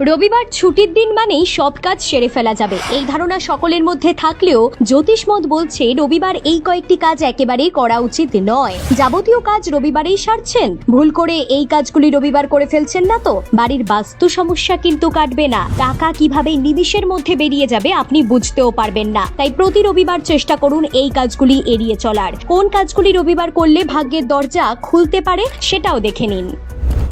রবিবার ছুটির দিন মানেই সব কাজ সেরে ফেলা যাবে। এই ধারণা সকলের মধ্যে থাকলেও জ্যোতিষমত বলছে, রবিবার এই কয়েকটি কাজ একেবারেই করা উচিত নয়। যাবতীয় কাজ রবিবারেই সারছেন। ভুল করে এই কাজগুলি রবিবার করে ফেলছেন না তো? বাড়ির বাস্তু সমস্যা কিন্তু কাটবে না। টাকা কীভাবে নিমিষের মধ্যে বেরিয়ে যাবে আপনি বুঝতেও পারবেন না। তাই প্রতি রবিবার চেষ্টা করুন এই কাজগুলি এড়িয়ে চলার। কোন কাজগুলি রবিবার করলে ভাগ্যের দরজা খুলতে পারে সেটাও দেখে নিন।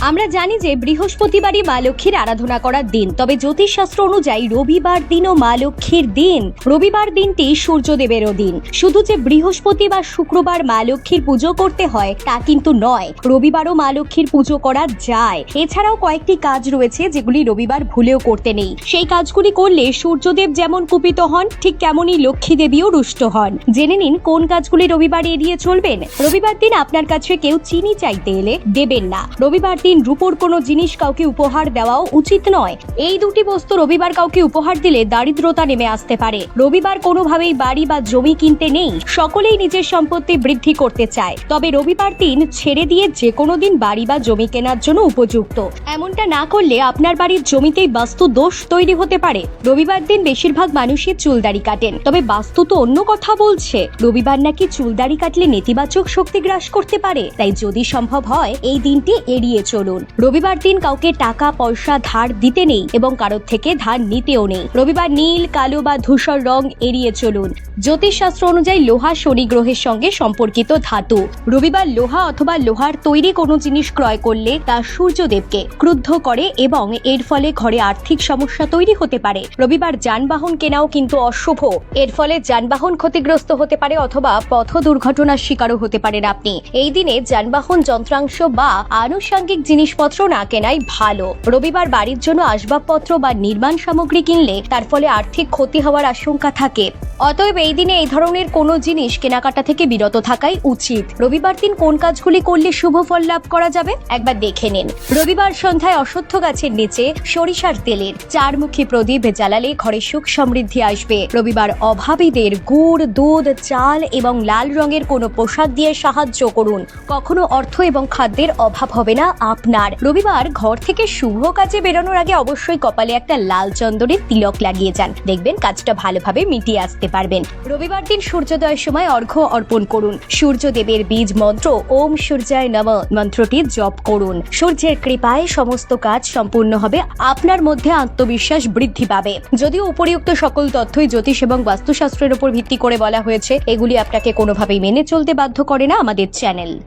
আমরা জানি যে বৃহস্পতিবারই মা লক্ষ্মীর আরাধনা করার দিন। তবে জ্যোতিষশাস্ত্র অনুযায়ী রবিবার দিনও মা লক্ষ্মীর দিন। রবিবার দিনটি সূর্যদেবেরও দিন। শুধু যে বৃহস্পতি বা শুক্রবার মা লক্ষ্মীর পুজো করতে হয়, তা কিন্তু নয়। রবিবারও মা লক্ষ্মীর পুজো করা যায়। এছাড়াও কয়েকটি কাজ রয়েছে যেগুলি রবিবার ভুলেও করতে নেই। সেই কাজগুলি করলে সূর্যদেব যেমন কুপিত হন, ঠিক তেমনই লক্ষ্মী দেবীও রুষ্ট হন। জেনে নিন কোন কাজগুলি রবিবার এড়িয়ে চলবেন। রবিবার দিন আপনার কাছে কেউ চিনি চাইতে এলে দেবেন না। রবিবার দিন রূপোর কোনো জিনিস কাউকে উপহার দেওয়াও উচিত নয়। এই দুটি বস্তু রবিবার কাউকে উপহার দিলে দারিদ্রতা নেমে আসতে পারে। রবিবার কোনোভাবেই বাড়ি বা জমি কিনতে নেই, সকলেই নিজের সম্পত্তি বৃদ্ধি করতে চায়। তবে রবিবার দিন ছেড়ে দিয়ে যে কোনো দিন বাড়ি বা জমি কেনার জন্য উপযুক্ত। এমনটা না করলে আপনার বাড়ির জমিতেই বাস্তু দোষ তৈরি হতে পারে। রবিবার দিন বেশিরভাগ মানুষই চুলদাড়ি কাটেন। তবে বাস্তু তো অন্য কথা বলছে। রবিবার নাকি চুলদাড়ি কাটলে নেতিবাচক শক্তি গ্রাস করতে পারে। তাই যদি সম্ভব হয়, এই দিনটি এড়িয়ে চলুন। রবিবার দিন কাউকে টাকা, পয়সা, ধার দিতে নেই এবং কারোর থেকে ধার নিতেও নেই। রবিবার নীল, কালো বা ধূসর রং এড়িয়ে চলুন। জ্যোতিষশাস্ত্র অনুযায়ী লোহা শনি গ্রহের সঙ্গে সম্পর্কিত ধাতু। রবিবার লোহা অথবা লোহার তৈরি কোনো জিনিস ক্রয় করলে তা সূর্যদেবকে ক্রুদ্ধ করে এবং এর ফলে ঘরে আর্থিক সমস্যা তৈরি হতে পারে। রবিবার যানবাহন কেনাও কিন্তু অশুভ। এর ফলে যানবাহন ক্ষতিগ্রস্ত হতে পারে অথবা পথ দুর্ঘটনার শিকারও হতে পারেন আপনি। এই দিনে যানবাহন যন্ত্রাংশ বা আনুষঙ্গিক জিনিসপত্র না কেনাই ভালো। রবিবার বাড়ির জন্য আসবাবপত্র বা নির্মাণ সামগ্রী কিনলে তার ফলে আর্থিক ক্ষতি হওয়ার আশঙ্কা থাকে। অতএব এই দিনে এই ধরনের কোনো জিনিস কেনাকাটা থেকে বিরত থাকাই উচিত। রবিবার দিন কোন কাজগুলি করলে শুভ ফল লাভ করা যাবে? একবার দেখে নিন। রবিবার সন্ধ্যায় অশ্বত্থ গাছের নিচে সরিষার তেলের চারমুখী প্রদীপ জ্বালালে ঘরে সুখ সমৃদ্ধি আসবে। রবিবার অভাবীদের গুড়, দুধ, চাল এবং লাল রঙের কোনো পোশাক দিয়ে সাহায্য করুন। কখনো অর্থ এবং খাদ্যের অভাব হবে না আপনার। রবিবার ঘর থেকে শুভ কাজে বেরোনোর আগে অবশ্যই কপালে একটা লাল চন্দনের তিলক লাগিয়ে যান। দেখবেন কাজটা ভালোভাবে মিটিয়ে আসতে পারবেন। রবিবার দিন সূর্যোদয়ের সময় অর্ঘ্য অর্পণ করুন। সূর্যদেবের বীজ মন্ত্র, ওম সূর্যায় নম মন্ত্রটি জপ করুন। সূর্যের কৃপায় সমস্ত কাজ সম্পূর্ণ হবে, আপনার মধ্যে আত্মবিশ্বাস বৃদ্ধি পাবে। যদিও উপরিউক্ত সকল তথ্যই জ্যোতিষ এবং বাস্তুশাস্ত্রের উপর ভিত্তি করে বলা হয়েছে, এগুলি আপনাকে কোনোভাবেই মেনে চলতে বাধ্য করে না আমাদের channel.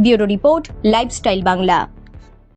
Bureau report, lifestyle Bangla.